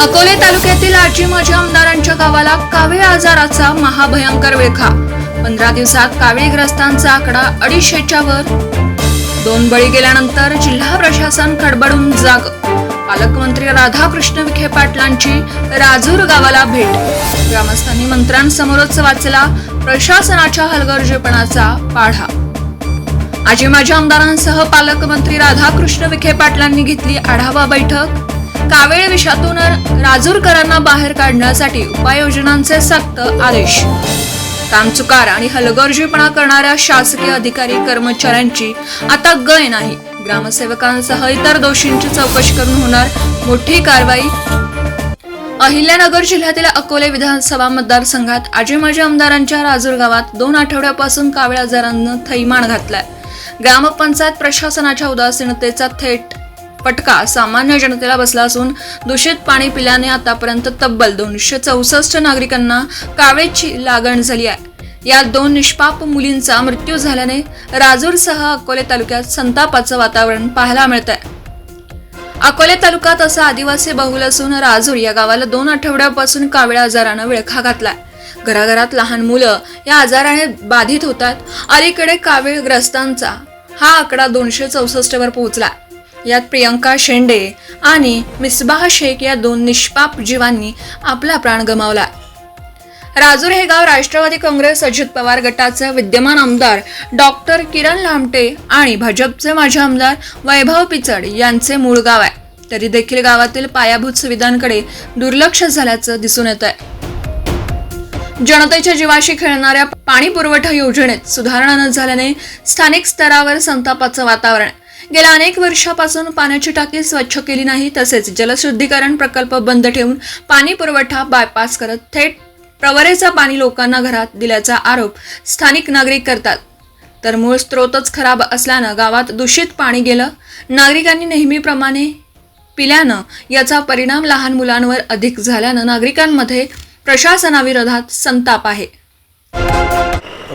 अकोले तालुक्यातील आजी माजी आमदारांच्या गावाला कावीळ आजाराचा महाभयंकर विळखा. पंधरा दिवसात कावीळग्रस्तांचा आकडा अडीचशेच्या वर दोन बळी गेल्यानंतर जिल्हा प्रशासन खडबडून जाग. पालकमंत्री राधाकृष्ण विखे पाटलांची राजूर गावाला भेट. ग्रामस्थांनी मंत्र्यांसमोरच वाचला प्रशासनाच्या हलगर्जीपणाचा पाढा. आजी माजी आमदारांसह पालकमंत्री राधाकृष्ण विखे पाटलांनी घेतली आढावा बैठक. कावेळ विषातून राजूरकरांना बाहेर काढण्यासाठी उपाययोजनांचे सक्त आदेश. कामचुकार आणि हलगर्जीपणा करणाऱ्या शासकीय अधिकारी कर्मचाऱ्यांची आता गय नाही. ग्रामसेवकांसह इतर दोषींची चौकशी करून होणार मोठी कारवाई. अहिल्यानगर जिल्ह्यातील अकोले विधानसभा मतदारसंघात आजी माजी आमदारांच्या राजूर गावात दोन आठवड्यापासून कावळ्या आजारांना थैमान घातलाय. ग्रामपंचायत प्रशासनाच्या उदासीनतेचा थेट फटका सामान्य जनतेला बसला असून दूषित पाणी पिल्याने आतापर्यंत तब्बल दोनशे चौसष्ट नागरिकांना कावेची लागण झाली आहे. या दोन निष्पाप मुलींचा मृत्यू झाल्याने राजूरसह अकोले तालुक्यात संतापाचं वातावरण पाहायला मिळत आहे अकोले तालुक्यात असा आदिवासी बहुल असून राजूर या गावाला दोन आठवड्यापासून कावळ्या आजारानं विळखा घातलाय. घराघरात लहान मुलं या आजाराने बाधित होतात. अलीकडे कावीळग्रस्तांचा हा आकडा दोनशे चौसष्ट वर पोहोचला यात प्रियंका शेंडे आणि मिसबाह शेख या दोन निष्पाप जीवांनी आपला प्राण गमावला. राजूर हे गाव राष्ट्रवादी काँग्रेस अजित पवार गटाचे विद्यमान आमदार डॉक्टर किरण लामटे आणि भाजपचे माजी आमदार वैभव पिचड यांचे मूळ गाव आहे. तरी देखील गावातील पायाभूत सुविधांकडे दुर्लक्ष झाल्याचं दिसून येत आहे जनतेच्या जीवाशी खेळणाऱ्या पाणी पुरवठा योजनेत सुधारणा न झाल्याने स्थानिक स्तरावर संतापाचं वातावरण. गेल्या अनेक वर्षापासून पाण्याची टाकी स्वच्छ केली नाही तसेच जलशुद्धीकरण प्रकल्प बंद ठेवून पाणी पुरवठा बायपास करत थेट प्रवरेचं पाणी लोकांना घरात दिल्याचा आरोप स्थानिक नागरिक करतात. तर मूळ स्रोतच खराब असल्यानं गावात दूषित पाणी गेलं. नागरिकांनी नेहमीप्रमाणे पिल्यानं याचा परिणाम लहान मुलांवर अधिक झाल्यानं नागरिकांमध्ये प्रशासनाविरोधात संताप आहे.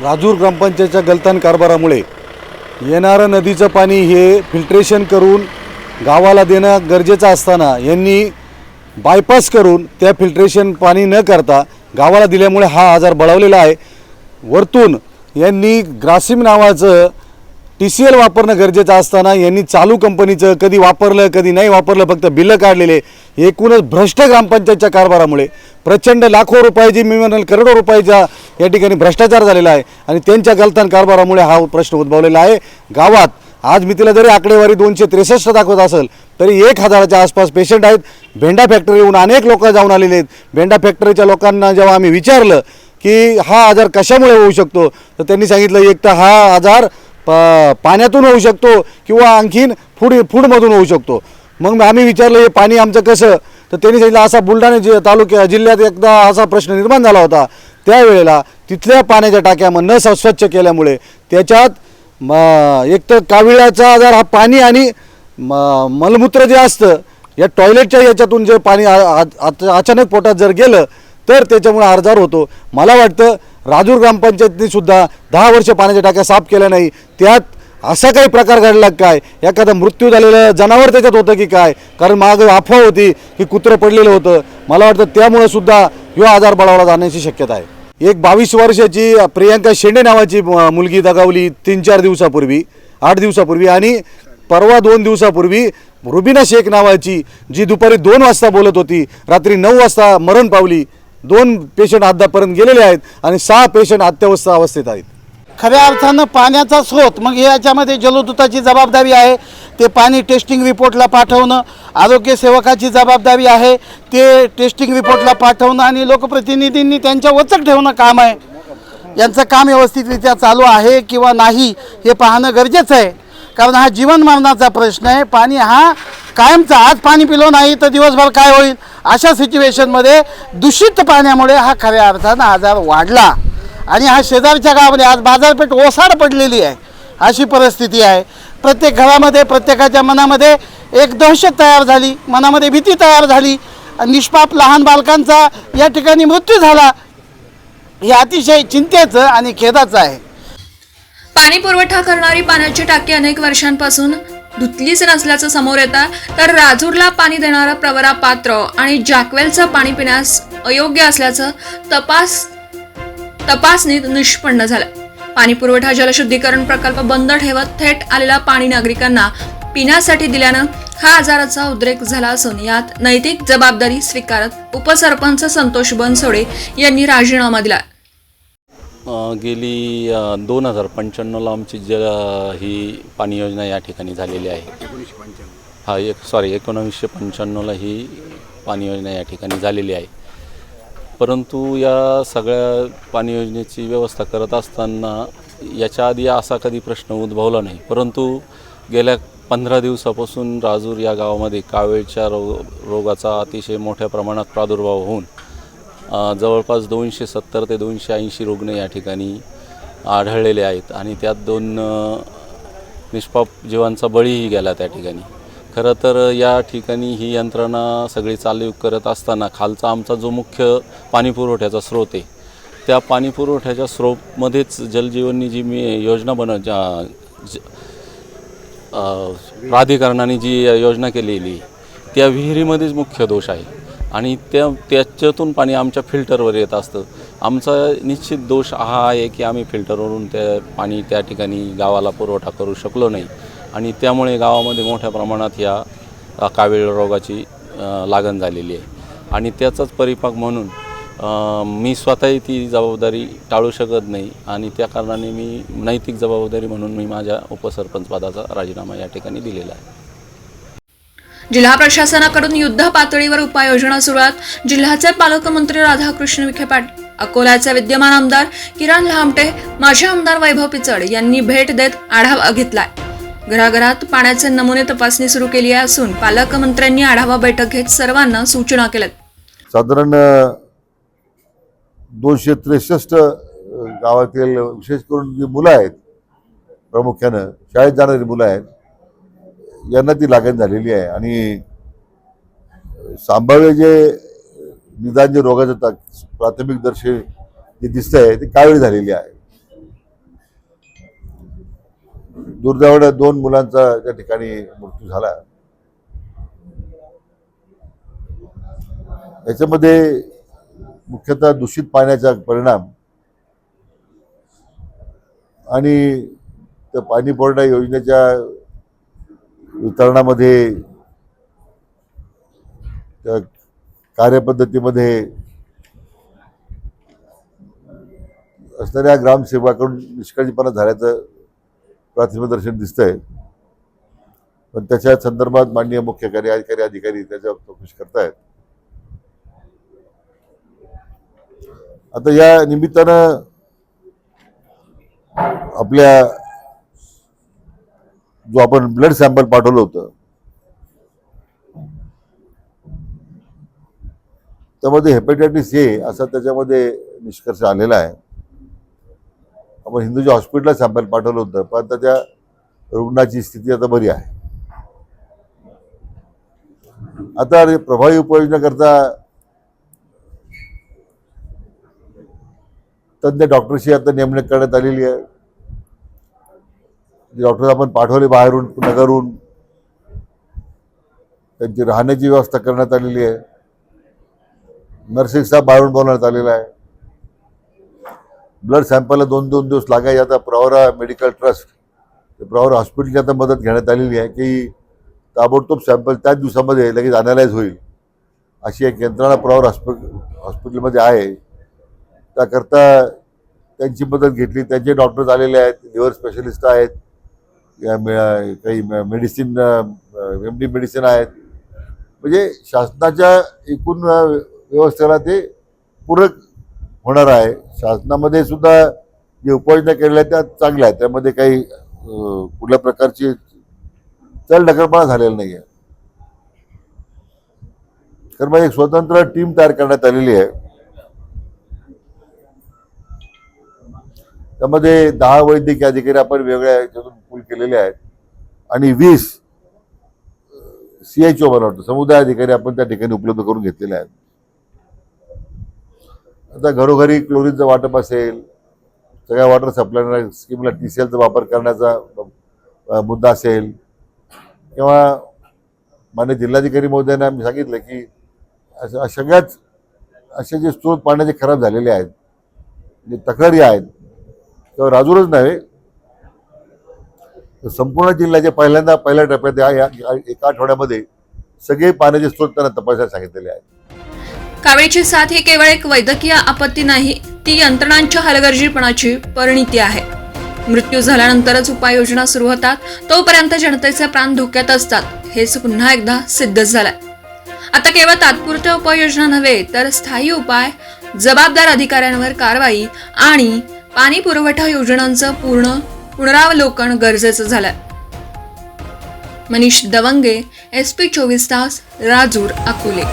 राजूर ग्रामपंचायतच्या गलतान कारभारामुळे येणारं नदीचं पाणी हे फिल्ट्रेशन करून गावाला देणं गरजेचं असताना यांनी बायपास करून त्या फिल्ट्रेशन पाणी न करता गावाला दिल्यामुळे हा आजार बळावलेला आहे. वरतून यांनी ग्रासिम नावाचं टी सी एल वापरणं गरजेचं असताना यांनी चालू कंपनीचं कधी वापरलं कधी नाही वापरलं फक्त बिलं काढलेले. एकूणच भ्रष्ट ग्रामपंचायतच्या कारभारामुळे प्रचंड लाखो रुपयाची मी म्हणाल करोडो रुपयाचा या ठिकाणी भ्रष्टाचार झालेला आहे. आणि त्यांच्या गलतान कारभारामुळे हा प्रश्न उद्भवलेला आहे. गावात आज मी तिला जरी आकडेवारी दोनशे त्रेसष्ट दाखवत असेल तरी एक हजाराच्या आसपास पेशंट आहेत. भेंडा फॅक्टरीहून अनेक लोक जाऊन आलेले आहेत. भेंडा फॅक्टरीच्या लोकांना जेव्हा आम्ही विचारलं की हा आजार कशामुळे होऊ शकतो तर त्यांनी सांगितलं एक तर हा आजार प पाण्यातून होऊ शकतो किंवा आणखीन फूड फूडमधून होऊ शकतो. मग आम्ही विचारलं हे पाणी आमचं कसं? तर त्यांनी सांगितलं असा बुलढाणा जि तालुक्या जिल्ह्यात एकदा असा प्रश्न निर्माण झाला होता. त्यावेळेला तिथल्या पाण्याच्या टाक्या न स्वच्छ केल्यामुळे त्याच्यात म एक तर काविळ्याचा आजार हा पाणी आणि म मलमूत्र जे असतं या टॉयलेटच्या याच्यातून जे पाणी आ- अचानक पोटात जर गेलं तर त्याच्यामुळे आजार होतो. मला वाटतं राजूर ग्रामपंचायतीने सुद्धा दहा वर्ष पाण्याच्या टाक्या साफ केल्या नाही. त्यात असा काही प्रकार घडला काय? एखादा मृत्यू झालेलं जनावर त्याच्यात होतं की काय? कारण मागं अफवा होती की कुत्रं पडलेलं होतं. मला वाटतं त्यामुळे सुद्धा ह्यो आजार बळावला जाण्याची शक्यता आहे. एक बावीस वर्षाची प्रियांका शेंडे नावाची मुलगी दगावली तीन चार दिवसापूर्वी आठ दिवसापूर्वी आणि परवा दोन दिवसापूर्वी रुबिना शेख नावाची जी दुपारी दोन वाजता बोलत होती रात्री नऊ वाजता मरण पावली. दोन पेशंट अद्यापर्यंत गेलेले आहेत आणि सहा पेशंट अत्यवस्थ अवस्थेत आहेत. खऱ्या अर्थानं पाण्याचा स्रोत मग याच्यामध्ये जलदूताची जबाबदारी आहे. ते पाणी टेस्टिंग रिपोर्टला पाठवणं आरोग्य सेवकाची जबाबदारी आहे. ते टेस्टिंग रिपोर्टला पाठवणं आणि लोकप्रतिनिधींनी त्यांच्या वचक ठेवणं काम आहे. यांचं काम व्यवस्थितरित्या चालू आहे किंवा नाही हे पाहणं गरजेचं आहे. कारण हा जीवन मरणाचा प्रश्न आहे. पाणी हा कायमचा आज पाणी पिलो नाही तर दिवसभर काय होईल? अशा सिच्युएशनमध्ये दूषित पाण्यामुळे हा खऱ्या अर्थानं आजार वाढला. आणि हा शेजारच्या गावामध्ये आज बाजारपेठ ओसाड पडलेली आहे. अशी परिस्थिती आहे. प्रत्येक घरामध्ये प्रत्येकाच्या मनामध्ये एक दहशत तयार झाली. मनामध्ये भीती तयार झाली. निष्पाप लहान बालकांचा या ठिकाणी मृत्यू झाला. हे अतिशय चिंतेचं आणि खेदाचं आहे. पाणी पुरवठा करणारी पाण्याची टाकी अनेक वर्षांपासून धुतलीच नसल्याचं समोर येतं तर राजूरला पाणी देणारं प्रवरा पात्र आणि जॅकवेलचं पाणी पिण्यास अयोग्य असल्याचं तपास तपासणीत निष्पन्न झालं. पाणी पुरवठा जलशुद्धीकरण प्रकल्प बंद ठेवत थेट आलेला पाणी नागरिकांना पिण्यासाठी दिल्यानं हा आजाराचा उद्रेक झाला असून यात नैतिक जबाबदारी स्वीकारत उपसरपंच संतोष बनसोडे यांनी राजीनामा दिला. गेली दोन हजार पंच्याण्णवला आमची ज ही पाणी योजना या ठिकाणी झालेली आहे. हा एक सॉरी एकोणावीसशे पंच्याण्णवला ही पाणी योजना या ठिकाणी झालेली आहे. परंतु या सगळ्या पाणी योजनेची व्यवस्था करत असताना याच्या आधी असा कधी प्रश्न उद्भवला नाही. परंतु गेल्या पंधरा दिवसापासून राजूर या गावामध्ये कावेळच्या रो रोगाचा अतिशय मोठ्या प्रमाणात प्रादुर्भाव होऊन जवळपास दोनशे सत्तर ते दोनशे ऐंशी रुग्ण या ठिकाणी आढळलेले आहेत आणि त्यात दोन निष्पाप जीवांचा बळीही गेला त्या ठिकाणी. खरं तर या ठिकाणी ही यंत्रणा सगळी चालू करत असताना खालचा आमचा जो मुख्य पाणी पुरवठ्याचा स्रोत आहे त्या पाणीपुरवठ्याच्या स्रोतमध्येच जलजीवननी जी मी योजना बनव ज्या- ज- प्राधिकरणाने जी योजना केलेली त्या विहिरीमध्येच मुख्य दोष आहे. आणि त्या त्याच्यातून पाणी आमच्या फिल्टरवर येत असतं. आमचा निश्चित दोष हा आहे की आम्ही फिल्टरवरून त्या पाणी त्या ठिकाणी गावाला पुरवठा करू शकलो नाही. आणि त्यामुळे गावामध्ये मोठ्या प्रमाणात या कावीळ रोगाची लागण झालेली आहे. आणि त्याचाच परिपाक म्हणून मी स्वतःही ती जबाबदारी टाळू शकत नाही आणि त्या कारणाने मी नैतिक जबाबदारी म्हणून मी माझ्या उपसरपंच पदाचा राजीनामा या ठिकाणी दिलेला आहे. जिल्हा प्रशासनाकडून युद्ध पातळीवर उपाययोजना सुरुवात. जिल्ह्याचे पालकमंत्री राधाकृष्ण विखे पाटील अकोल्याचे विद्यमान आमदार किरण लहामटे माजी आमदार वैभव पिचड यांनी भेट देत आढावा घेतलाय. घराघरात पाण्याचे नमुने तपासणी सुरू केली असून पालकमंत्र्यांनी आढावा बैठक घेत सर्वांना सूचना केल्या साधारण दोनशे त्रेसष्ट गावातील विशेष करून जी मुलं आहेत प्रामुख्यानं शाळेत जाणारी मुलं आहेत यांना ती लागण झालेली आहे. आणि संभाव्य जे निदान जे रोगाचं ता- प्राथमिक दर्शन जे दिसत आहे ते कावीळ झालेली आहे. दुर्दैवाने दोन मुलांचा त्या ठिकाणी मृत्यू झाला याच्यामध्ये मुख्यतः दूषित पाण्याचा परिणाम आणि त्या पाणी पुरवठा योजनेच्या वितरणामध्ये त्या कार्यपद्धतीमध्ये असणाऱ्या ग्रामसेवकाकडून निष्काळजीपणा झाल्याचं प्राथमिक दर्शन दिसतंय. पण त्याच्या संदर्भात माननीय मुख्य कार्यकारी अधिकारी त्याच्यावर चौकशी करतायत. आता या निमित्तानं आपल्या जो आपण ब्लड सॅम्पल पाठवलं होतं. त्यामध्ये हेपेटायटिस ए असा त्याच्यामध्ये निष्कर्ष आलेला आहे. आपण हिंदूच्या हॉस्पिटलला सॅम्पल पाठवलं होतं पण आता त्या रुग्णाची स्थिती आता बरी आहे. आता प्रभावी उपयोजना करता तज्ञ डॉक्टरशी आता नेमणूक करण्यात आलेली आहे. म्हणजे डॉक्टर आपण पाठवले बाहेरून नगरहून. त्यांची राहण्याची व्यवस्था करण्यात आलेली आहे. नर्सिंग स्टाफ बाहेरून बोलवण्यात आलेला आहे. ब्लड सॅम्पलला दोन दोन दिवस लागायचे. आता प्रवरा मेडिकल ट्रस्ट प्रवरा हॉस्पिटलची आता मदत घेण्यात आलेली आहे की ताबडतोब सॅम्पल त्याच दिवसामध्ये लगेच अनालाइज होईल. अशी एक यंत्रणा प्रवर हॉस्पिटल हॉस्पिटलमध्ये आहे. त्याकरता त्यांची मदत घेतली. त्यांचे डॉक्टर्स आलेले आहेत. लिव्हर स्पेशलिस्ट आहेत. काही मेडिसिन एम डी मेडिसिन आहेत. म्हणजे शासनाच्या एकूण व्यवस्थेला ते पूरक होणार आहे. शासनामध्ये सुद्धा जे उपाययोजना केलेल्या आहेत त्या चांगल्या आहेत. त्यामध्ये काही कुठल्या प्रकारची चल ढकलपणा झालेला नाही आहे कारण मग एक स्वतंत्र टीम तयार करण्यात आलेली आहे. त्यामध्ये दहा वैद्यकीय अधिकारी आपण वेगळ्या याच्यातून पूल केलेले आहेत. आणि वीस सी एच ओ बनवतो समुदाय अधिकारी आपण त्या ठिकाणी उपलब्ध करून घेतलेले आहेत. आता घरोघरी क्लोरीनचं वाटप असेल सगळ्या वॉटर सप्लाय स्कीमला टी सी एलचा वापर करण्याचा मुद्दा असेल किंवा मान्य जिल्हाधिकारी महोदयांना आम्ही सांगितलं की असं सगळ्याच असे जे स्रोत पाण्याचे खराब झालेले आहेत जे तक्रारी आहेत किंवा राजूरच नव्हे संपूर्ण जिल्ह्याचे पहिल्यांदा पहिल्या टप्प्यात या एका आठवड्यामध्ये सगळे पाण्याचे स्रोत त्यांना तपासायला सांगितलेले आहेत. कावेळीची साथ ही केवळ एक वैद्यकीय आपत्ती नाही ती यंत्रणांच्या हलगर्जीपणाची परिणिती आहे. मृत्यू झाल्यानंतरच उपाययोजना सुरू होतात तोपर्यंत जनतेचे प्राण धोक्यात असतात हेच पुन्हा एकदा सिद्ध झालंय. आता केवळ तात्पुरत्या उपाययोजना नव्हे तर स्थायी उपाय जबाबदार अधिकाऱ्यांवर कारवाई आणि पाणी पुरवठा योजनांचं पूर्ण पुनरावलोकन गरजेचं झालं मनीष दवंगे एस पी चोवीस तास राजूर अकोले.